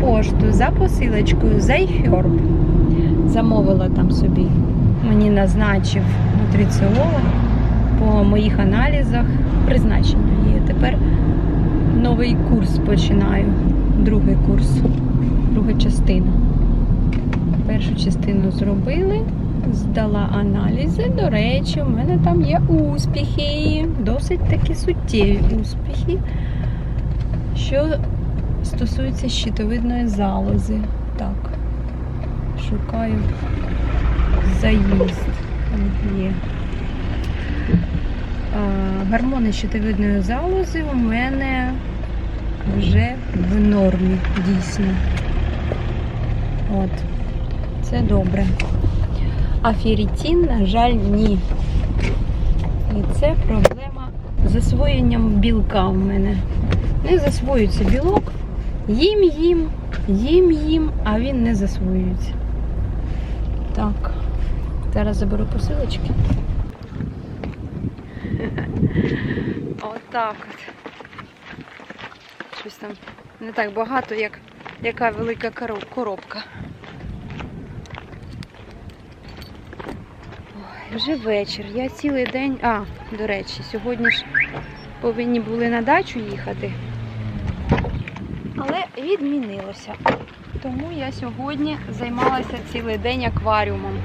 пошту за посилочкою Зайхерб. Замовила там собі. Мені назначив нутриціолог по моїх аналізах призначення. І тепер новий курс починаю. Другий курс, друга частина. Першу частину зробили, здала аналізи. До речі, у мене там є успіхи, досить такі суттєві успіхи що стосується щитовидної залози. Так, шукаю заїзд. Там є. Гормони щитовидної залози у мене вже в нормі, дійсно. От. Це добре. А ферритин, на жаль, ні. І це проблема з засвоєнням білка в мене не засвоюється білок. Їм їм, їм їм, а він не засвоюється. Так, зараз заберу посилочки. Отак от. Щось там не так багато, як яка велика коробка. Ой, вже вечір. Я цілий день. А, до речі, сьогодні ж повинні були на дачу їхати. Відмінилося. Тому я сьогодні займалася цілий день акваріумом.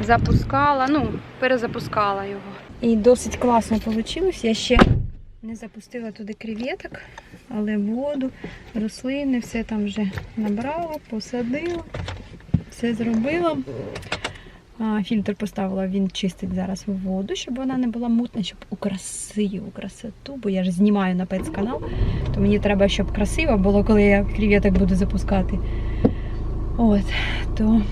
Запускала, ну, перезапускала його. І досить класно вийшло. Я ще не запустила туди креветок, але воду, рослини, все там вже набрала, посадила, все зробила. Фільтр поставила, він чистить зараз воду, щоб вона не була мутна, щоб у красиву красоту, бо я ж знімаю на спецканал, то мені треба, щоб красиво було, коли я креветок буду запускати. От, то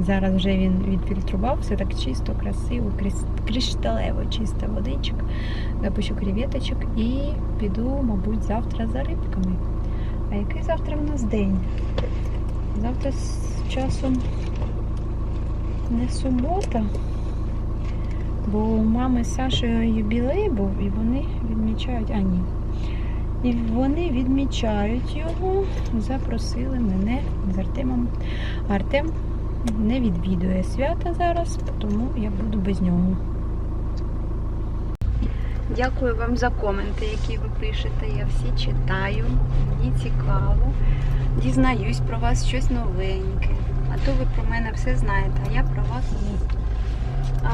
зараз вже він відфільтрував, все так чисто, красиво, кришталево чиста водичка. Запущу креветочок і піду, мабуть, завтра за рибками. А який завтра в нас день? Завтра з часом не субота, бо у мами з Сашою юбілей був, і вони відмічають. А ні. І вони відмічають його, запросили мене з Артемом. Артем не відвідує свята зараз, тому я буду без нього. Дякую вам за коменти, які ви пишете. Я всі читаю. Мені цікаво. Дізнаюсь про вас щось новеньке. А то ви про мене все знаєте, а я про вас ні. А,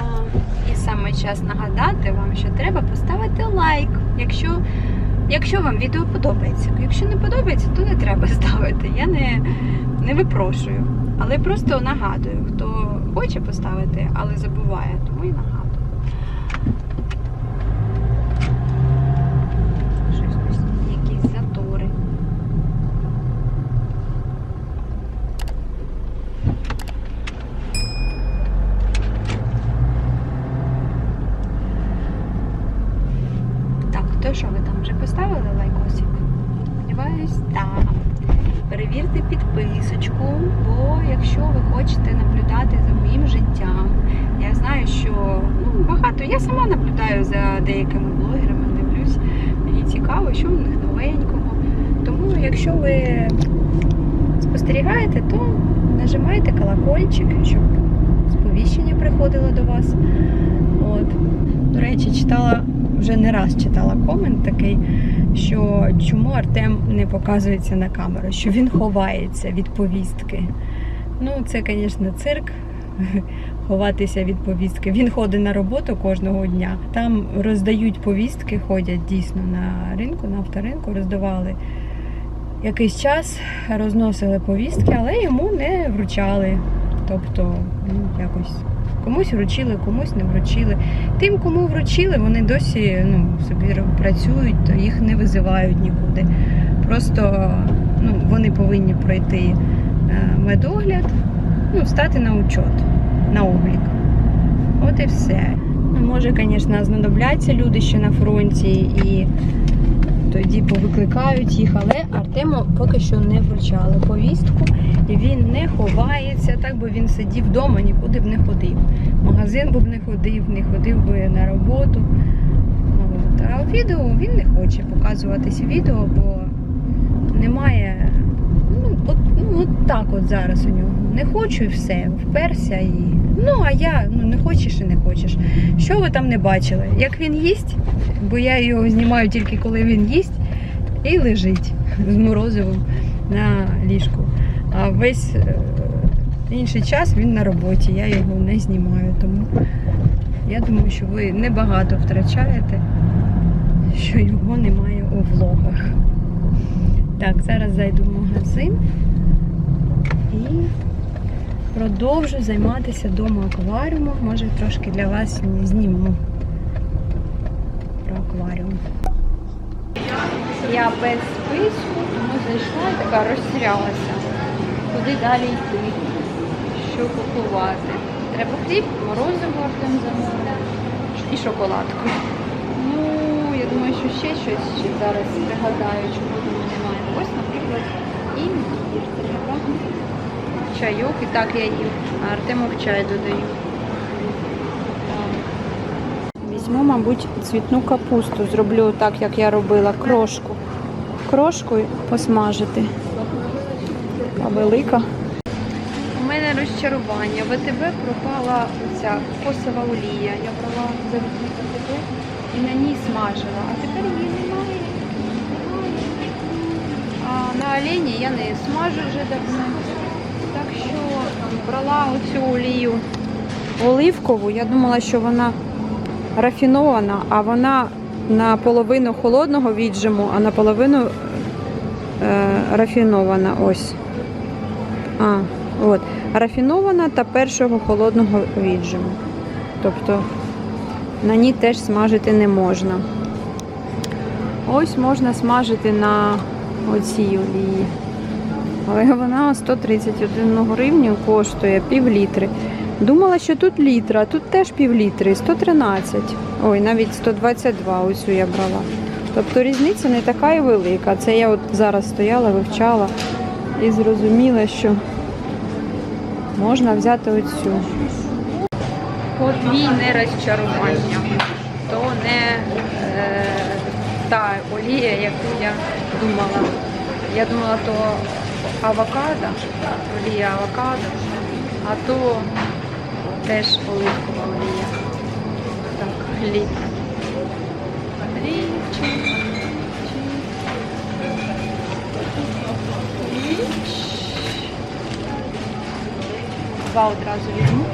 і саме час нагадати вам, що треба поставити лайк, якщо, якщо вам відео подобається. Якщо не подобається, то не треба ставити. Я не, не випрошую. Але просто нагадую, хто хоче поставити, але забуває, тому і нагадую. Щось ось якісь затори. Так, то що ви там вже поставили лайкосик? Сподіваюсь, так. Перевірте підписочку, бо якщо ви хочете наблюдати за моїм життям, я знаю, що ну, багато. Я сама наблюдаю за деякими блогерами, дивлюсь. Мені цікаво, що в них новенького. Ви спостерігаєте, то нажимайте колокольчик, щоб сповіщення приходило до вас. От. До речі, читала вже не раз читала комент такий, що чому Артем не показується на камеру, що він ховається від повістки. Ну, це, звісно, цирк. Ховатися від повістки. Він ходить на роботу кожного дня. Там роздають повістки, ходять дійсно на ринку, на авторинку, роздавали якийсь час, розносили повістки, але йому не вручали. Тобто, ну, якось комусь вручили, комусь не вручили. Тим, кому вручили, вони досі ну, собі працюють, то їх не визивають нікуди. Просто ну, вони повинні пройти е, медогляд, ну, стати на учет, на облік. От і все. Ну, може, звісно, знадобляться люди ще на фронті і тоді повикликають їх, але Артему поки що не вручали повістку. І він не ховається, так би він сидів вдома, нікуди б не ходив. Магазин би б не ходив, не ходив би на роботу. От. А відео він не хоче показуватись відео, бо немає. Ну, от, так от зараз у нього. Не хочу і все, вперся і. Ну, а я ну не хочеш і не хочеш. Що ви там не бачили? Як він їсть, бо я його знімаю тільки коли він їсть і лежить з морозивом на ліжку. А весь е, інший час він на роботі, я його не знімаю. Тому я думаю, що ви небагато втрачаєте, що його немає у влогах. Так, зараз зайду в магазин і продовжу займатися вдома акваріумом. Може трошки для вас зніму про акваріум. Я без списку, тому зайшла і така розсірялася. Куди далі йти? Що купувати? Треба хліб, морозиво Артем замовив і шоколадку. Ну, я думаю, що ще щось ще зараз пригадаю, чого мене немає. Ось, наприклад, імбір треба. Чайок, і так я їм. А Артему в чай додаю. Візьму, мабуть, цвітну капусту. Зроблю так, як я робила, крошку. Крошку посмажити. Така велика. У мене розчарування. В АТБ пропала ця косова олія. Я брала завжди в і на ній смажила. А тепер її. Немає. А на олені я не смажу вже давно. Брала оцю олію оливкову. Я думала, що вона рафінована, а вона наполовину холодного віджиму, а наполовину е, рафінована. Ось. А, от. Рафінована та першого холодного віджиму. Тобто на ній теж смажити не можна. Ось можна смажити на оцій олії. Але вона 131 гривню коштує пів літри. Думала, що тут літра, тут теж пів літри, 113. Ой, навіть 122 ось я брала. Тобто різниця не така і велика. Це я от зараз стояла, вивчала і зрозуміла, що можна взяти оцю. Подвійне розчарування. То не е, та олія, яку я думала. Я думала, то авокадо, олія авокадо, а то теж оливкова олія. Так. Хлібчик. Два одразу візьму.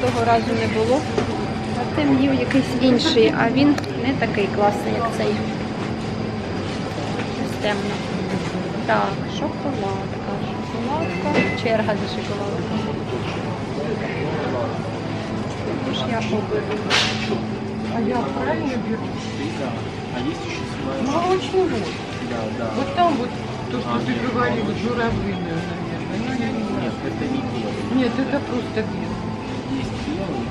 Того разу не було. А тим їв якийсь інший, а він не такий класний, як цей Ось темно. Так, шоколадка, шоколадка, черга за шоколадкою. Тож я оберу. А я правильно беру? Да. А есть еще своя? Молочный вот. Да, да. Вот там вот то, что А, ты нет, говорил, молочный. журавлиное, наверное. Ну, я не знаю. Нет, это не белый. Нет, это просто белый. Есть белый,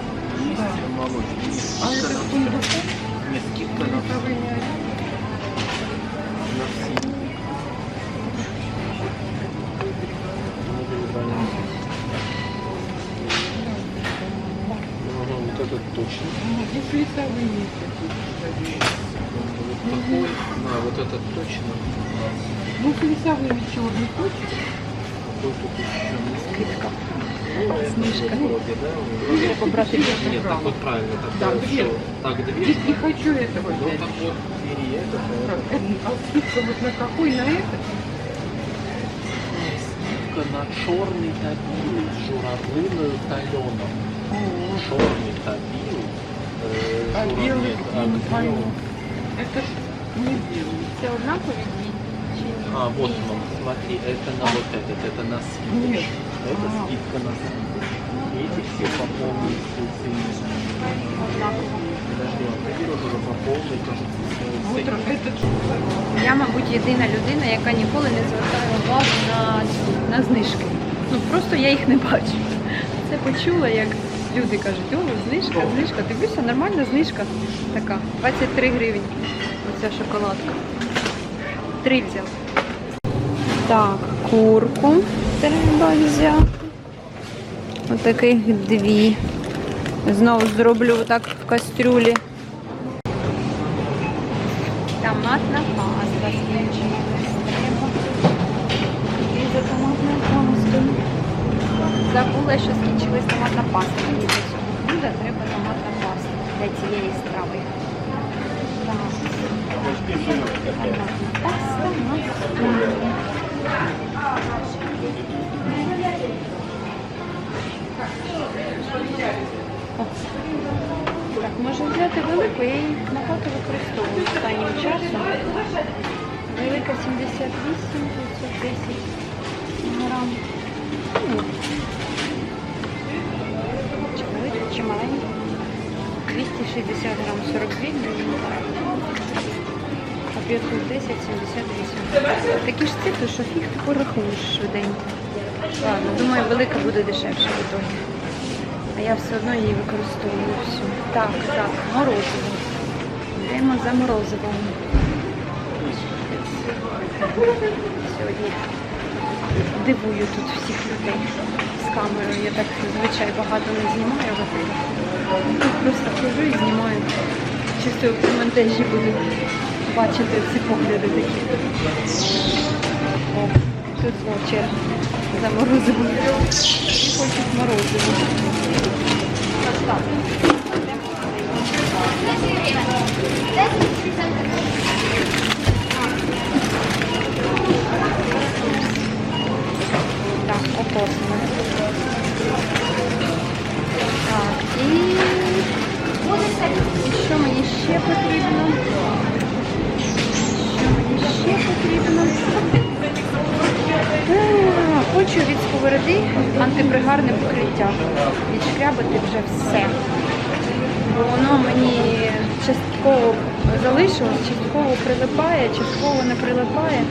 есть Да. молочный. А Скидка это на- с фундуком? Нет, скидка на, Это это точно. Ну, здесь лицевые. Вот такой, на, вот это точно. Ну, с лицевыми не хочешь? Какой тут еще? Скидка. Ну, Снижка. Вроде, да? Нет, ну, Нет так вот правильно. Так, да, две. Так, две. Здесь не хочу этого ну, взять. Ну, там вот двери, это. А скидка вот на какой? На этот? Скидка на черный табель с журавлиным талоном. О, Черный табил. э, А журавлиной белый я не пойму. огнем. Это ж не белый. Це однакові дві? Чи ні? А, вот, мам, смотри, это на вот этот, это на Нет. скидочку. Это А. скидка на скидочку. Эти все по полной цене. Однаково. Подожди, а ты берешь уже по полной тоже Вот цене. этот Я, мабуть, єдина людина, яка ніколи не звертає увагу на, на знижки. Ну просто я їх не бачу. Це почула, як люди кажуть, о, знижка, знижка. Дивлюся, нормальна знижка така. 23 гривень. Оця шоколадка. Три взяв. Так, курку треба взяти. Отаких дві. Знову зроблю так в кастрюлі. Томатна паста скінчилась. Треба і за томатною пастою. Забула, що скінчилась томатна паста. Мені для цього блюда треба томатна паста для цієї страви. Томатна паста на. Так, можу взяти велику, я її багато використовую останнім часом. Велика 78, 510 грам. Ну, Чи маленька? 260 грам, 42 гривні. А 510, 78. Такі ж цифри, що фіг ти порахуєш швиденько. Ладно, думаю, велика буде дешевше в итогі. А я все одно її використовую всю. Так, так, морозиво. Йдемо за морозивом. Сьогодні дивую тут всіх людей з камерою. Я так зазвичай багато не знімаю. Тут просто хожу і знімаю. Чисто в монтажі буду бачити ці погляди такі. О, тут знову черга за морозивом. Всі хочуть морозиво. Так, опосно. Так, і і що мені ще потрібно? Що мені ще потрібно? А, Хочу від сковороди антипригарне покриття. Відшкрябати вже все. Бо воно мені частково залишилось, частково прилипає, частково не прилипає.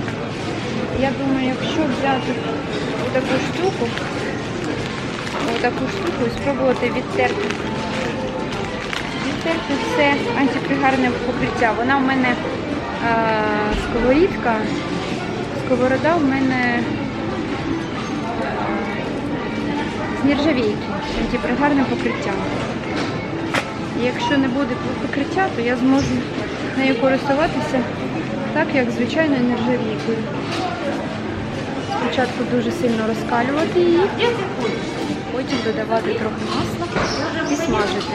Я думаю, якщо взяти таку штуку, таку штуку і спробувати відтерти. Відтерти все антипригарне покриття. Вона в мене е, сковорідка, сковорода в мене е, з нержавійки, з антипригарним покриттям. І якщо не буде покриття, то я зможу нею користуватися так, як звичайною нержавійкою. Спочатку дуже сильно розкалювати її, потім додавати трохи масла і смажити.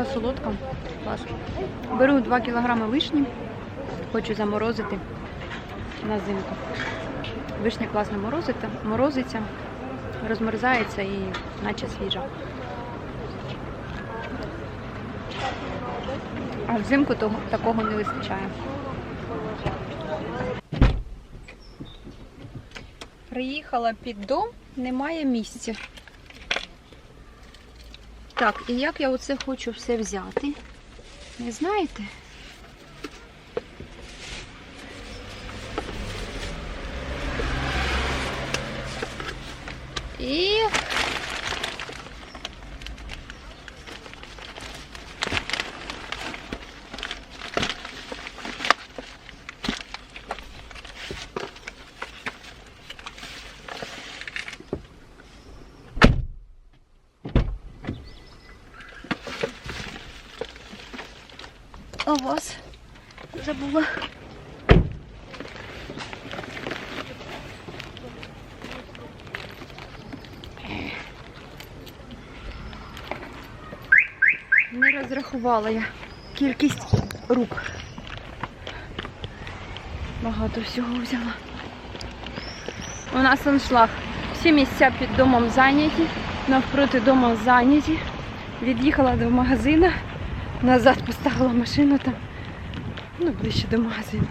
Така солодка. Клас. Беру 2 кілограми вишні. Хочу заморозити на зимку. Вишня класно морозиться, морозиться, розмерзається і наче свіжа. А взимку того, такого не вистачає. Приїхала під дом, немає місця. Так, і як я оце хочу все взяти? Не знаєте? І Забула. Не розрахувала я кількість рук. Багато всього взяла. У нас аншлаг. Всі місця під домом зайняті, навпроти дому зайняті. Від'їхала до магазину, назад поставила машину там, ну, ближче до магазину.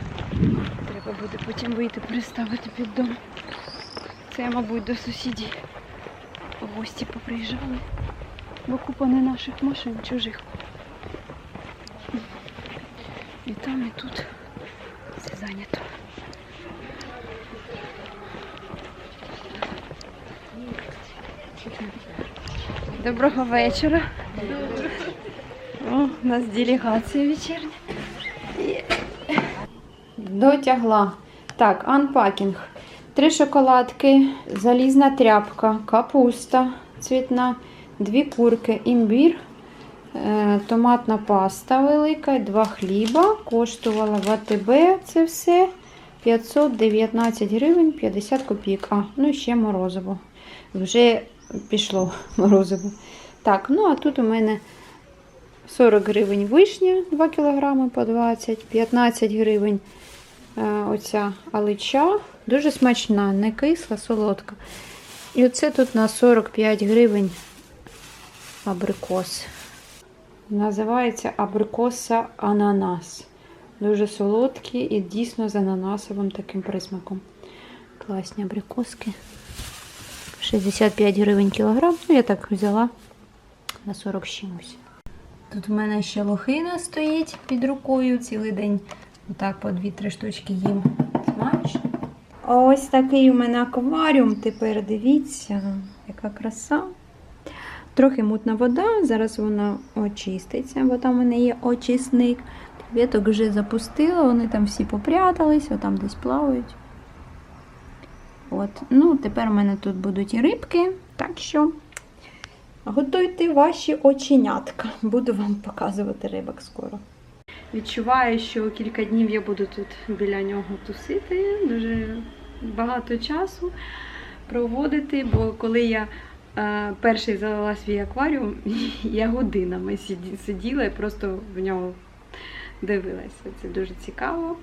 Треба буде потім вийти приставити під дом. Це мабуть, до сусідів. Гості поприїжджали. Бо купа не наших машин, чужих. І там, і тут все зайнято. Доброго вечора. О, у нас делегація вечірня. Дотягла. Так, анпакінг. Три шоколадки, залізна тряпка, капуста цвітна, дві курки, імбір, е, томатна паста велика, два хліба. Коштувала в АТБ це все 519 гривень 50 копійок. А, ну і ще морозиво. Вже пішло морозиво. Так, ну а тут у мене 40 гривень вишня 2 кг по 20, 15 гривень оця алича. Дуже смачна, не кисла, солодка. І оце тут на 45 гривень абрикос. Називається абрикоса ананас. Дуже солодкі і дійсно з ананасовим таким присмаком. Класні абрикоски. 65 гривень кілограм. Ну, я так взяла на 40 з чимось. Тут в мене ще лохина стоїть під рукою цілий день. Отак по 2-3 штучки їм. Смачно. Ось такий у мене акваріум. Тепер дивіться, яка краса. Трохи мутна вода, зараз вона очиститься, бо там у мене є очисник. Квіток вже запустила, вони там всі попрятались, отам десь плавають. От. Ну, тепер у мене тут будуть і рибки, так що готуйте ваші оченятка. Буду вам показувати рибок скоро. Відчуваю, що кілька днів я буду тут біля нього тусити, дуже багато часу проводити, бо коли я е, перший залила свій акваріум, я годинами сиділа і просто в нього дивилася. Це дуже цікаво.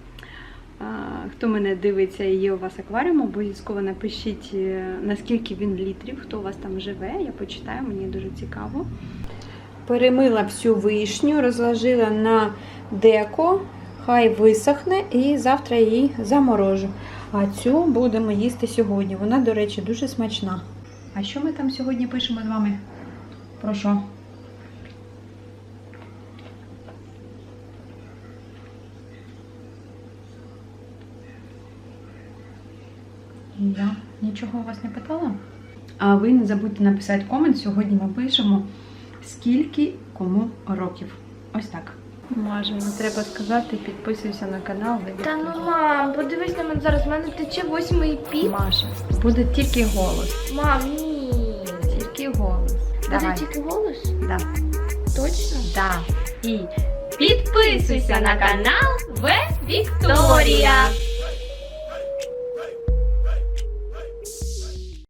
А, Хто мене дивиться і є у вас акваріум, обов'язково напишіть, е, наскільки він літрів, хто у вас там живе. Я почитаю, мені дуже цікаво. Перемила всю вишню, розложила на деко, хай висохне, і завтра її заморожу. А цю будемо їсти сьогодні. Вона, до речі, дуже смачна. А що ми там сьогодні пишемо з вами? Про що? Я нічого у вас не питала? А ви не забудьте написати комент. Сьогодні ми пишемо, скільки кому років. Ось так. Можемо, треба сказати, підписуйся на канал. Та ну мам, подивись на мене зараз, в мене тече восьмий піт. Маша, буде тільки голос. Мам, ні. Тільки голос. Буде Давай. тільки голос? Да. Точно? Да. І Підписуйся на канал В Вікторія.